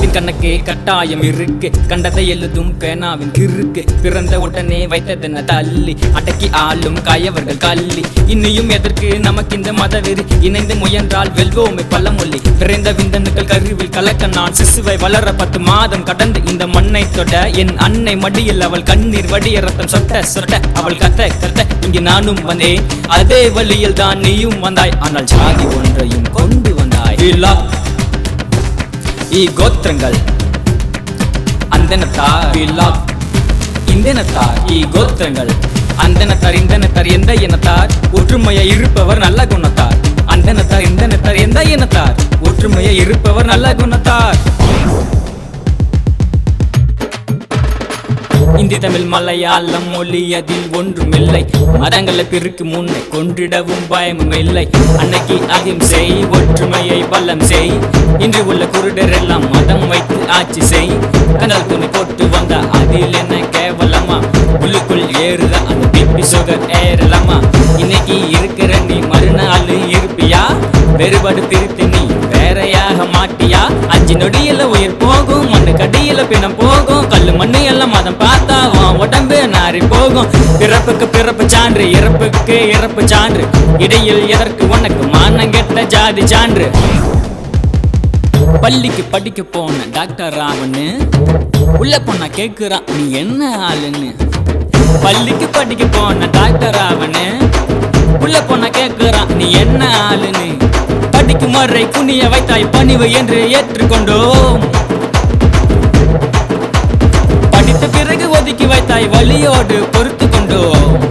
காலத்தின் கணக்கே கட்டாயம் இருக்கு. கண்டதை எழுதும் பேனாவின் கிறுக்கு பிறந்த உடனே வைத்ததென்ன தள்ளி அடக்கி ஆளும் கயவர்கள் கள்ளி. இன்னையும் எதற்கு நமக்கு இந்த மதவெறி? இணைந்து முயன்றால் வெல்வோமே பழமொழி. பிறந்த விந்தணுக்கள் கருவில் கலக்க நான் சிசுவை வளர பத்து மாதம் கடந்து இந்த மண்ணை தொட என் அன்னை மடியில் அவள் கண்ணீர் வடிய ரத்தம் சொட்ட சொட்ட அவள் கத்த கத்த இங்கு நானும் வந்தேன். அதே வழியில் தான் நீயும் வந்தாய். ஆனால் ஜாதி ஒன்றையும் கொண்டு வந்தாய். ഈ ഗോത്രങ്ങൾ അന്തനത്താർ We love இந்தனத்தார் ഈ கோத்திரங்கள் அந்தனத்தார் இந்தனத்தார் எந்த இனத்தார் ஒற்றுமையா இருப்பவர் நல்ல குணத்தார் அந்தனத்தார் இந்தனத்தார் எந்த இனத்தார் ஒற்றுமையா இருப்பவர் நல்ல குணத்தார் இந்தி தமிழ் மலையாளம் மொழி அதில் ஒன்றுமில்லை. மதங்களை பிரிக்கு முன்னே கொன்றிடவும் பயமும் இல்லை. அன்னைக்கு அகிம்சை ஒற்றுமையை பலம் செய். இன்று உள்ள குருடர் எல்லாம் மதம் வைத்து ஆட்சி செய். கனல் துணி போட்டு வந்த அதில் என்ன கேவலமா? உள்ளுக்குள் ஏறுத அந்த பிப்பி சுகர் ஏறலாமா? இன்னைக்கு இருக்கிற நீ மறுநாள் இருப்பியா? வேறுபாடு பிரித்து நீ வேறையாக மாட்டியா? அஞ்சு நொடியில உயிர் போகும் மண்ணு கடியில பிணம் போகும் கல்லு மண்ணு பிறப்புக்கு பிறப்பு சான்று இறப்புக்கு இறப்பு சான்று. இடையில் எதற்கு உனக்கு மானங்கெட்ட ஜாதி சான்று? பள்ளிக்கு படிக்க போன டாக்டர் ராவன்னு உள்ள பொண்ணா கேக்குறான் நீ என்ன ஆளுன்னு? பள்ளிக்கு படிக்க போன டாக்டர் ராவன்னு உள்ள பொண்ணா கேக்குறான் நீ என்ன ஆளுன்னு? படிக்கும் முறை குனிய வைத்தாய் பணிவு என்று ஏற்றுக்கொண்டோம். படித்த பிறகு ஒதுக்கி வைத்தாய் வழியோடு பொறுத்து சொல்லுக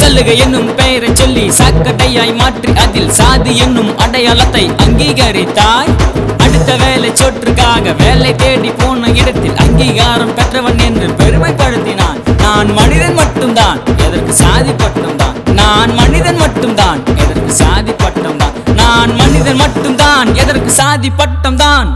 சல்லுகை என்னும் பெயரை சொல்லி சாக்கடையாய் மாற்றி அதில் சாதி என்னும் அடையாளத்தை அங்கீகரித்தாய். அடுத்த வேலை சொற்றுக்காக வேலை தேடி போன இடத்தில் அங்கீகாரம் பெற்றவன் என்று பெருமைப்படுத்தினான். நான் மனிதன் மட்டும்தான் எதற்கு சாதி பட்டம்தான் நான் மனிதன் மட்டும்தான் எதற்கு சாதி பட்டம்தான் நான் மனிதன் மட்டும்தான் எதற்கு சாதி பட்டம்தான்